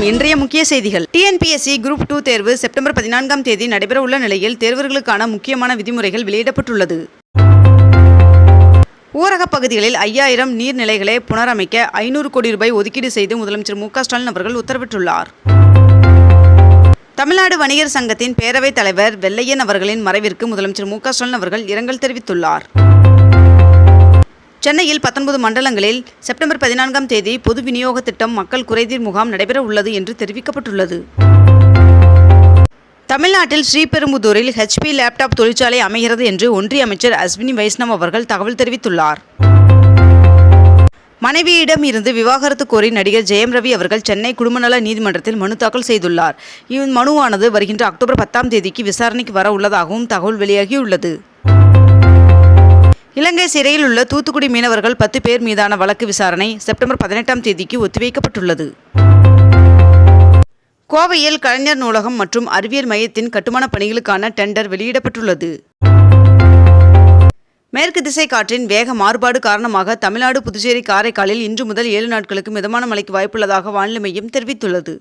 வணக்கம். இன்றைய முக்கிய செய்திகள். டிஎன்பிஎஸ்சி குரூப் டூ தேர்வு செப்டம்பர் பதினான்காம் தேதி நடைபெறவுள்ள நிலையில் தேர்வர்களுக்கான முக்கியமான விதிமுறைகள் வெளியிடப்பட்டுள்ளது. ஊரகப் பகுதிகளில் ஐயாயிரம் நீர்நிலைகளை புனரமைக்க ஐநூறு கோடி ரூபாய் ஒதுக்கீடு செய்து முதலமைச்சர் மு ஸ்டாலின் அவர்கள் உத்தரவிட்டுள்ளார். தமிழ்நாடு வணிகர் சங்கத்தின் பேரவைத் தலைவர் வெள்ளையன் அவர்களின் மறைவிற்கு முதலமைச்சர் மு ஸ்டாலின் அவர்கள் இரங்கல் தெரிவித்துள்ளார். சென்னையில் பத்தொன்பது மண்டலங்களில் செப்டம்பர் பதினான்காம் தேதி பொது விநியோக திட்டம் மக்கள் குறைதீர் முகாம் நடைபெற உள்ளது என்று தெரிவிக்கப்பட்டுள்ளது. தமிழ்நாட்டில் ஸ்ரீபெரும்புதூரில் ஹெச்பி லேப்டாப் தொழிற்சாலை அமைகிறது என்று ஒன்றிய அமைச்சர் அஸ்வினி வைஷ்ணவ் அவர்கள் தகவல் தெரிவித்துள்ளார். மனைவியிடம் இருந்து விவாகரத்து கோரி நடிகர் ஜெயம் ரவி அவர்கள் சென்னை குடும்பநல நீதிமன்றத்தில் மனு தாக்கல் செய்துள்ளார். இவ் மனுவானது வருகின்ற அக்டோபர் பத்தாம் தேதிக்கு விசாரணைக்கு வர உள்ளதாகவும் தகவல் வெளியாகியுள்ளது. இலங்கை சிறையில் உள்ள தூத்துக்குடி மீனவர்கள் பத்து பேர் மீதான வழக்கு விசாரணை செப்டம்பர் பதினெட்டாம் தேதிக்கு ஒத்திவைக்கப்பட்டுள்ளது. கோவையில் கலைஞர் நூலகம் மற்றும் அறிவியல் மையத்தின் கட்டுமான பணிகளுக்கான டெண்டர் வெளியிடப்பட்டுள்ளது. மேற்கு திசை காற்றின் வேக மாறுபாடு காரணமாக தமிழ்நாடு புதுச்சேரி காரைக்காலில் இன்று முதல் ஏழு நாட்களுக்கு மிதமான மழைக்கு வாய்ப்புள்ளதாக வானிலை மையம் தெரிவித்துள்ளது.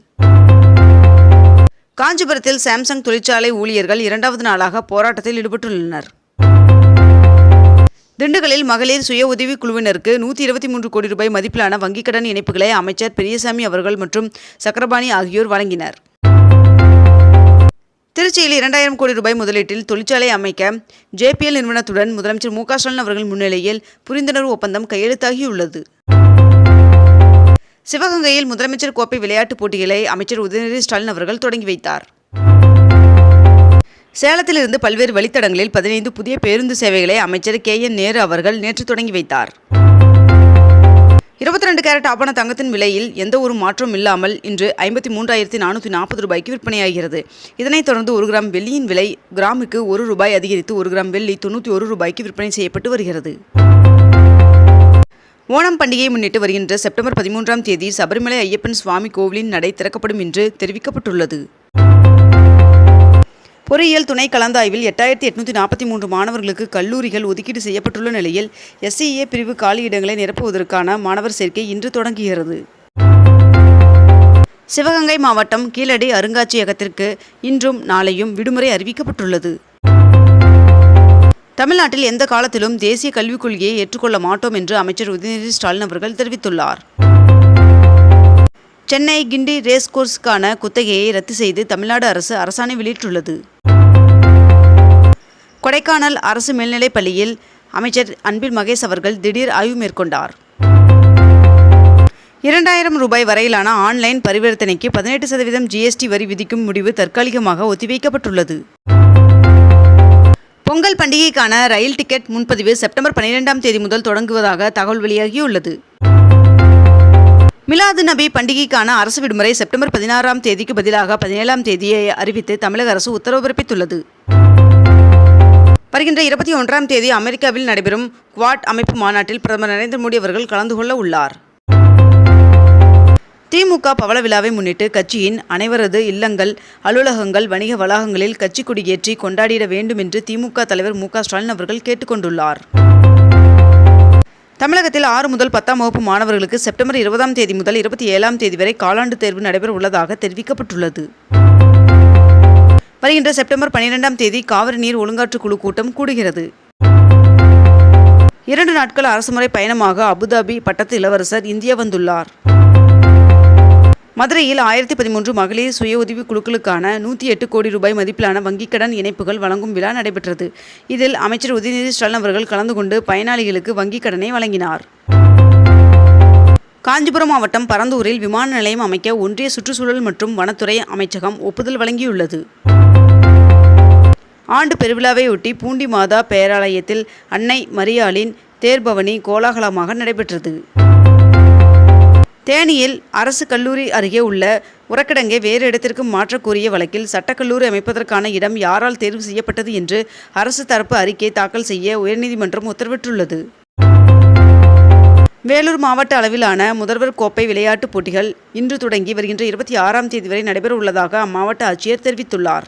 காஞ்சிபுரத்தில் சாம்சங் தொழிற்சாலை ஊழியர்கள் இரண்டாவது நாளாக போராட்டத்தில் ஈடுபட்டுள்ளனர். திண்டுக்கல்லில் மகளிர் சுய உதவி குழுவினருக்கு நூற்றி இருபத்தி மூன்று கோடி ரூபாய் மதிப்பிலான வங்கிக் கடன் இணைப்புகளை அமைச்சர் பெரியசாமி அவர்கள் மற்றும் சக்கரபாணி ஆகியோர் வழங்கினர். திருச்சியில் இரண்டாயிரம் கோடி ரூபாய் முதலீட்டில் தொழிற்சாலை அமைக்க ஜேபிஎல் நிறுவனத்துடன் முதலமைச்சர் மு க ஸ்டாலின் அவர்கள் முன்னிலையில் புரிந்துணர்வு ஒப்பந்தம் கையெழுத்தாகியுள்ளது. சிவகங்கையில் முதலமைச்சர் கோப்பை விளையாட்டுப் போட்டிகளை அமைச்சர் உதயநிதி ஸ்டாலின் அவர்கள் தொடங்கி வைத்தார். சேலத்திலிருந்து பல்வேறு வழித்தடங்களில் பதினைந்து புதிய பேருந்து சேவைகளை அமைச்சர் கே என் நேரு அவர்கள் நேற்று தொடங்கி வைத்தார். இருபத்தி ரெண்டு கேரட் ஆபண தங்கத்தின் விலையில் எந்த ஒரு மாற்றம் இல்லாமல் இன்று ஐம்பத்தி மூன்றாயிரத்தி நானூற்றி நாற்பது ரூபாய்க்கு விற்பனையாகிறது. இதனைத் தொடர்ந்து ஒரு கிராம் வெள்ளியின் விலை கிராமுக்கு ஒரு ரூபாய் அதிகரித்து ஒரு கிராம் வெள்ளி தொண்ணூற்றி ஒரு ரூபாய்க்கு விற்பனை செய்யப்பட்டு வருகிறது. ஓணம் பண்டிகையை முன்னிட்டு வருகின்ற செப்டம்பர் பதிமூன்றாம் தேதி சபரிமலை ஐயப்பன் சுவாமி கோவிலின் நடை திறக்கப்படும் என்று தெரிவிக்கப்பட்டுள்ளது. பொறியியல் துணை கலந்தாய்வில் எட்டாயிரத்தி எட்நூற்றி நாற்பத்தி மூன்று மாணவர்களுக்கு கல்லூரிகள் ஒதுக்கீடு செய்யப்பட்டுள்ள நிலையில் எஸ்சிஏ பிரிவு காலியிடங்களை நிரப்புவதற்கான மாணவர் சேர்க்கை இன்று தொடங்குகிறது. சிவகங்கை மாவட்டம் கீழடி அருங்காட்சியகத்திற்கு இன்றும் நாளையும் விடுமுறை அறிவிக்கப்பட்டுள்ளது. தமிழ்நாட்டில் எந்த காலத்திலும் தேசிய கல்விக் கொள்கையை ஏற்றுக்கொள்ள மாட்டோம் என்று அமைச்சர் உதயநிதி ஸ்டாலின் அவர்கள் தெரிவித்துள்ளார். சென்னை கிண்டி ரேஸ் கோர்ஸுக்கான குத்தகையை ரத்து செய்து தமிழ்நாடு அரசு அரசாணை வெளியிட்டுள்ளது. கொடைக்கானல் அரசு மேல்நிலைப் பள்ளியில் அமைச்சர் அன்பில் மகேஷ் அவர்கள் திடீர் ஆய்வு மேற்கொண்டார். இரண்டாயிரம் ரூபாய் வரையிலான ஆன்லைன் பரிவர்த்தனைக்கு பதினெட்டு சதவீதம் ஜிஎஸ்டி வரி விதிக்கும் முடிவு தற்காலிகமாக ஒத்திவைக்கப்பட்டுள்ளது. பொங்கல் பண்டிகைக்கான ரயில் டிக்கெட் முன்பதிவு செப்டம்பர் பன்னிரெண்டாம் தேதி முதல் தொடங்குவதாக தகவல் வெளியாகியுள்ளது. மிலாது நபி பண்டிகைக்கான அரசு விடுமுறை செப்டம்பர் பதினாறாம் தேதிக்கு பதிலாக பதினேழாம் தேதியை அறிவித்து தமிழக அரசு உத்தரவு பிறப்பித்துள்ளது. வருகின்ற இருபத்தி ஒன்றாம் தேதி அமெரிக்காவில் நடைபெறும் குவாட் அமைப்பு மாநாட்டில் பிரதமர் நரேந்திர மோடி அவர்கள் கலந்து கொள்ள உள்ளார். திமுக பவள விழாவை முன்னிட்டு கட்சியின் அனைவரது இல்லங்கள் அலுவலகங்கள் வணிக வளாகங்களில் கட்சி கொடியேற்றி கொண்டாடிட வேண்டும் என்று திமுக தலைவர் மு க ஸ்டாலின் அவர்கள் கேட்டுக்கொண்டுள்ளார் தமிழகத்தில் ஆறு முதல் பத்தாம் வகுப்பு மாணவர்களுக்கு செப்டம்பர் இருபதாம் தேதி முதல் இருபத்தி ஏழாம் தேதி வரை காலாண்டு தேர்வு நடைபெற உள்ளதாக தெரிவிக்கப்பட்டுள்ளது. வருகின்ற செப்டம்பர் பன்னிரெண்டாம் தேதி காவிரி நீர் ஒழுங்காற்று குழு கூட்டம் கூடுகிறது. இரண்டு நாட்கள் அரசுமுறை பயணமாக அபுதாபி பட்டத்து இளவரசர் இந்தியா வந்துள்ளார். மதுரையில் ஆயிரத்தி பதிமூன்று மகளிர் சுய உதவி குழுக்களுக்கான நூற்றி எட்டு கோடி ரூபாய் மதிப்பிலான வங்கிக் கடன் இணைப்புகள் வழங்கும் விழா நடைபெற்றது. இதில் அமைச்சர் உதயநிதி ஸ்டாலின் அவர்கள் கலந்து கொண்டு பயனாளிகளுக்கு வங்கிக் கடனை வழங்கினார். காஞ்சிபுரம் மாவட்டம் பரந்தூரில் விமான நிலையம் அமைக்க ஒன்றிய சுற்றுச்சூழல் மற்றும் வனத்துறை அமைச்சகம் ஒப்புதல் வழங்கியுள்ளது. ஆண்டு பெருவிழாவையொட்டி பூண்டி மாதா பேராலயத்தில் அன்னை மரியாளின் தேர்பவனி கோலாகலமாக நடைபெற்றது. தேனியில் அரசு கல்லூரி அருகே உள்ள உரக்கிடங்கை வேறு இடத்திற்கு மாற்றக்கோரிய வழக்கில் சட்டக்கல்லூரி அமைப்பதற்கான இடம் யாரால் தேர்வு செய்யப்பட்டது என்று அரசு தரப்பு அறிக்கை தாக்கல் செய்ய உயர்நீதிமன்றம் உத்தரவிட்டுள்ளது. வேலூர் மாவட்ட அளவிலான முதல்வர் கோப்பை விளையாட்டுப் போட்டிகள் இன்று தொடங்கி வருகின்ற இருபத்தி ஆறாம் தேதி வரை நடைபெற உள்ளதாக அம்மாவட்ட ஆட்சியர் தெரிவித்துள்ளார்.